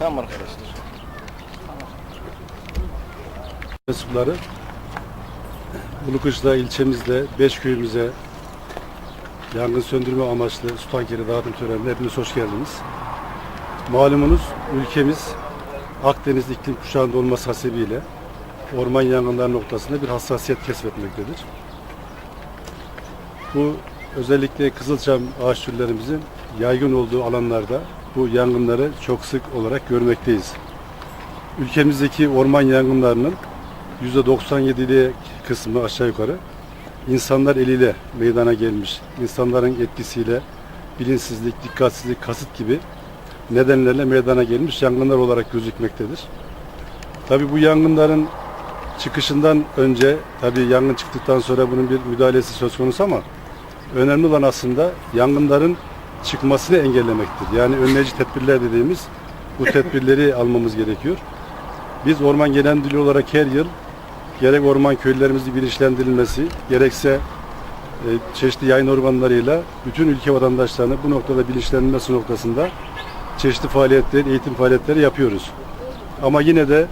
Tamam arkadaşlar. mensupları Ulukışla ilçemizde 5 köyümüze yangın söndürme amaçlı su tankeri dağıtım törenine hepiniz hoş geldiniz. Malumunuz ülkemiz Akdeniz iklim kuşağında olması hasebiyle orman yangınları noktasında bir hassasiyet kesbetmektedir. Bu özellikle Kızılçam ağaç türlerimizin yaygın olduğu alanlarda bu yangınları çok sık olarak görmekteyiz. Ülkemizdeki orman yangınlarının %97'li kısmı aşağı yukarı insanlar eliyle meydana gelmiş. İnsanların etkisiyle bilinçsizlik, dikkatsizlik, kasıt gibi nedenlerle meydana gelmiş yangınlar olarak gözükmektedir. Tabi bu yangınların çıkışından önce, tabi yangın çıktıktan sonra bunun bir müdahalesi söz konusu ama önemli olan aslında yangınların çıkmasını engellemektir. Yani önleyici tedbirler dediğimiz bu tedbirleri almamız gerekiyor. Biz Orman Genel Müdürlüğü olarak her yıl gerek orman köylerimizin bilinçlendirilmesi, gerekse e, çeşitli yayın organlarıyla bütün ülke vatandaşlarını bu noktada bilinçlendirilmesi noktasında çeşitli faaliyetler, eğitim faaliyetleri yapıyoruz. Ama yine de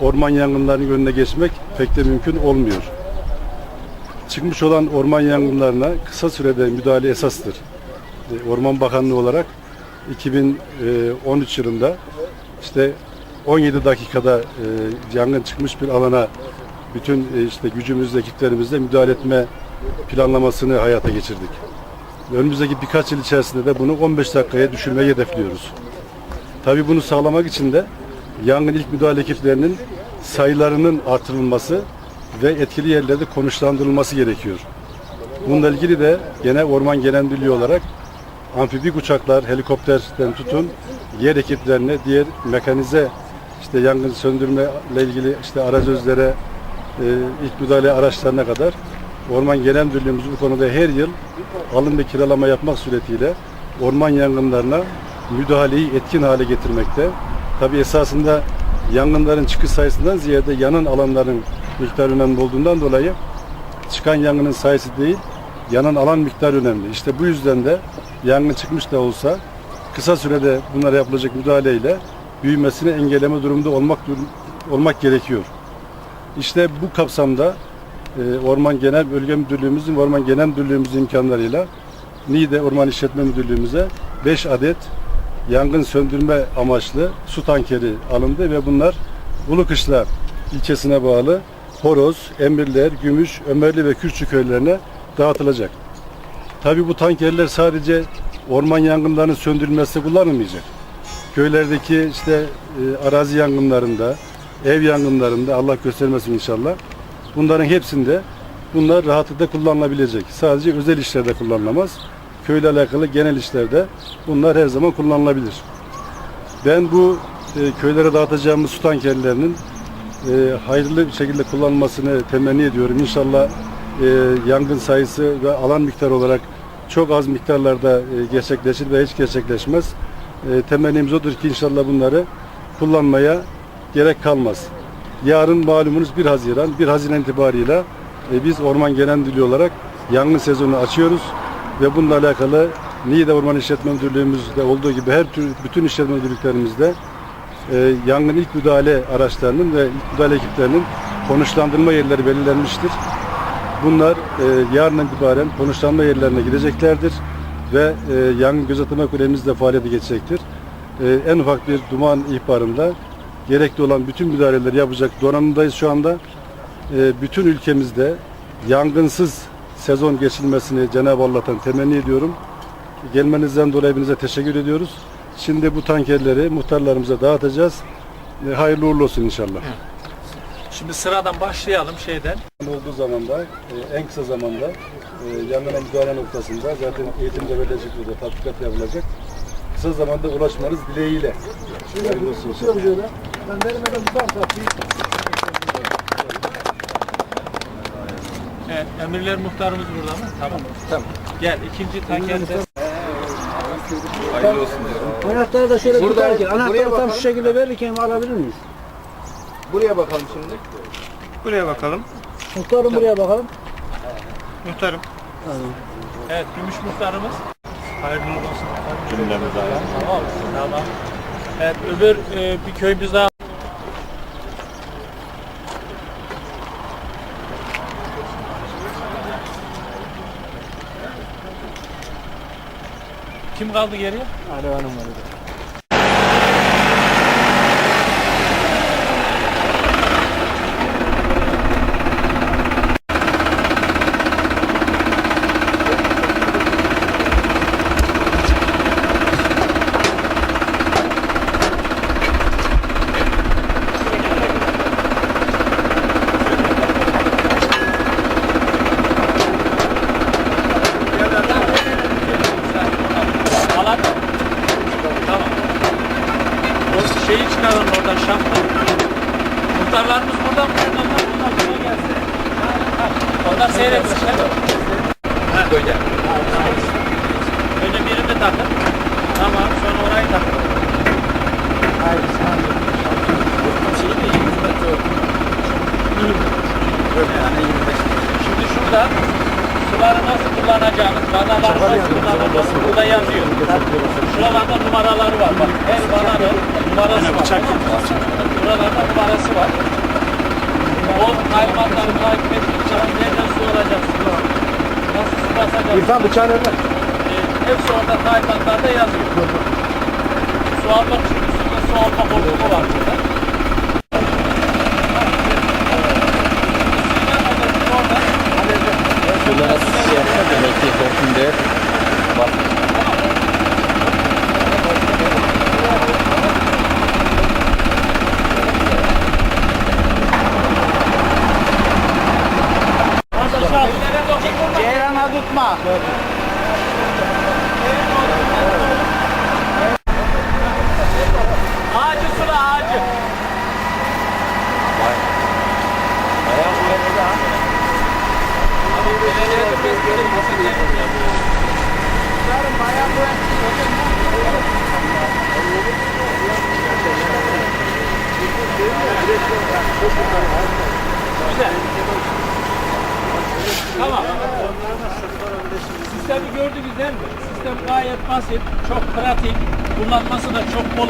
orman yangınlarının önüne geçmek pek de mümkün olmuyor. Çıkmış olan orman yangınlarına kısa sürede müdahale esastır. E, Orman Bakanlığı olarak 2013 yılında işte 17 dakikada e, yangın çıkmış bir alana bütün e, işte gücümüzle, ekiplerimizle müdahale etme planlamasını hayata geçirdik. Önümüzdeki birkaç yıl içerisinde de bunu 15 dakikaya düşürmeyi hedefliyoruz. Tabii bunu sağlamak için de yangın ilk müdahale ekiplerinin sayılarının artırılması ve etkili yerlerde konuşlandırılması gerekiyor. Bununla ilgili de gene Orman Genel Müdürlüğü olarak amfibik uçaklar, helikopterden tutun yer ekiplerine, diğer mekanize işte yangın söndürme ile ilgili işte arazözlere, e, ilk müdahale araçlarına kadar Orman Genel Müdürlüğümüz bu konuda her yıl alım ve kiralama yapmak suretiyle orman yangınlarına müdahaleyi etkin hale getirmekte. Tabi esasında yangınların çıkış sayısından ziyade yanan alanların miktarı önemli olduğundan dolayı çıkan yangının sayısı değil, yanan alan miktarı önemli. İşte bu yüzden de yangın çıkmış da olsa kısa sürede bunlara yapılacak müdahaleyle büyümesini engelleme durumunda olmak olmak gerekiyor. İşte bu kapsamda e, Orman Genel Bölge Müdürlüğümüzün Orman Genel Müdürlüğümüzün imkanlarıyla Niğde Orman İşletme Müdürlüğümüze 5 adet yangın söndürme amaçlı su tankeri alındı ve bunlar Ulukışla ilçesine bağlı Horoz, Emirler, Gümüş, Ömerli ve Kürçü köylerine dağıtılacak. Tabii bu tankerler sadece orman yangınlarının söndürülmesinde kullanılmayacak. Köylerdeki işte e, arazi yangınlarında, ev yangınlarında Allah göstermesin inşallah. Bunların hepsinde bunlar rahatlıkla kullanılabilecek. Sadece özel işlerde kullanılamaz. Köyle alakalı genel işlerde bunlar her zaman kullanılabilir. Ben bu e, köylere dağıtacağımız su tankerlerinin e, hayırlı bir şekilde kullanılmasını temenni ediyorum. İnşallah e, yangın sayısı ve alan miktarı olarak çok az miktarlarda e, gerçekleşir ve hiç gerçekleşmez. E, temennimiz odur ki inşallah bunları kullanmaya gerek kalmaz. Yarın malumunuz 1 Haziran. 1 Haziran itibariyle e, biz Orman Genel Müdürlüğü olarak yangın sezonu açıyoruz ve bununla alakalı Niğde Orman İşletme Müdürlüğümüzde olduğu gibi her tür bütün işletme müdürlüklerimizde e, yangın ilk müdahale araçlarının ve ilk müdahale ekiplerinin konuşlandırma yerleri belirlenmiştir. Bunlar e, yarın itibaren konuşlanma yerlerine gideceklerdir ve e, yangın gözetleme kulemiz de faaliyete geçecektir. E, en ufak bir duman ihbarında gerekli olan bütün müdahaleleri yapacak donanımdayız şu anda. E, bütün ülkemizde yangınsız sezon geçilmesini Cenab-ı Allah'tan temenni ediyorum. Gelmenizden dolayı hepinize teşekkür ediyoruz. Şimdi bu tankerleri muhtarlarımıza dağıtacağız. E, hayırlı uğurlu olsun inşallah. Şimdi sıradan başlayalım şeyden. Olduğu zaman da e, en kısa zamanda e, yangına müdahale noktasında zaten eğitimde verilecek burada tatbikat yapılacak. Kısa zamanda ulaşmanız dileğiyle. Hayırlı olsun inşallah. Evet, emirler muhtarımız burada mı? Tamam. Tamam. Gel ikinci tankerde. Hayırlı olsun diyorum. Anahtarı da şöyle Burada- tutarken, anahtarı tam şu şekilde verirken alabilir miyiz? Buraya bakalım şimdi. Buraya bakalım. Muhtarım buraya bakalım. Muhtarım. Evet, gümüş muhtarımız. Hayırlı uğurlu olsun. Cümlemize. Tamam. Tamam. Evet, öbür e, bir köyümüz daha. Kim kaldı geriye? Alev Hanım var. orada. Alan. Tamam. O şeyi çıkaralım oradan şampı. Muhtarlarımız burada mı? Muhtarlar bunlar buraya gelsin. Ha, Onlar seyretsin. Ha. Böyle. Önce birini takın. Tamam sonra orayı takın. Şeyi de 20 metre oldu. Şimdi şurada suları nasıl kullanacağınız, vanaları nasıl kullanılması burada yazıyor. Şuralarda numaraları var. Bak her vananın numarası var. Buralarda numarası var. O talimatları takip ettiğiniz zaman nereden su alacaksınız? Nasıl su basacaksınız? İrfan bıçağını ver. Ee, hepsi orada talimatlarda yazıyor. Su almak için üstünde su alma hortumu var burada. Valdemar? Rádio Sula Rádio. Yeah. Tamam. Sistemi gördünüz değil mi? Sistem gayet basit, çok pratik, kullanması da çok kolay.